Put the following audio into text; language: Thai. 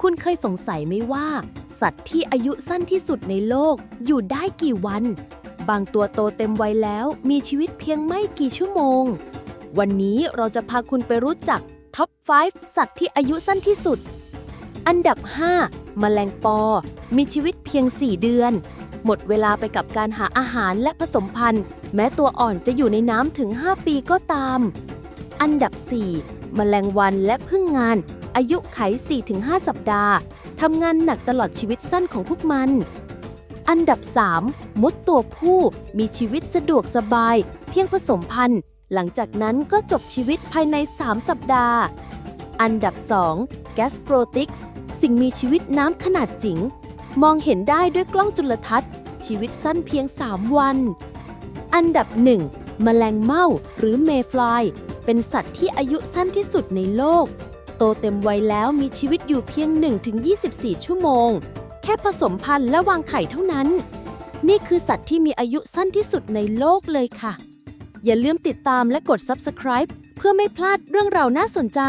คุณเคยสงสัยไหมว่า สัตว์ที่อายุสั้นที่สุดในโลกอยู่ได้กี่วัน บางตัวโตเต็มวัยแล้วมีชีวิตเพียงไม่กี่ชั่วโมง วันนี้เราจะพาคุณไปรู้จักท็อป 5 สัตว์ที่อายุสั้นที่สุด อันดับ 5 แมลงปอ มีชีวิตเพียง 4 เดือน หมดเวลาไปกับการหาอาหารและผสมพันธุ์ แม้ตัวอ่อนจะอยู่ในน้ำถึง 5 ปีก็ตาม อันดับ 4 แมลงวันและพึ่งงาน อายุไข 4-5 สัปดาห์ทำงานหนักตลอดชีวิตสั้นของพวกมัน อันดับ 3 มดตัวผู้มีชีวิตสะดวกสบาย เพียงผสมพันธุ์ หลังจากนั้นก็จบชีวิตภายใน 3 สัปดาห์ อันดับ 2 g a s p r o t i x สิ่งมีชีวิตน้ำขนาดจิ๋งมองเห็นได้ด้วยกล้องจุลทรรศน์ ชีวิตสั้นเพียง 3 วัน อันดับ 1 แมลงเม่าหรือเมฟลาย เป็นสัตว์ที่อายุสั้นที่สุดในโลก โตเต็มวัยแล้วมีชีวิตอยู่เพียง 1-24 ชั่วโมง แค่ผสมพันธุ์และวางไข่เท่านั้น นี่คือสัตว์ที่มีอายุสั้นที่สุดในโลกเลยค่ะ อย่าลืมติดตามและกด subscribe เพื่อไม่พลาดเรื่องราวน่าสนใจ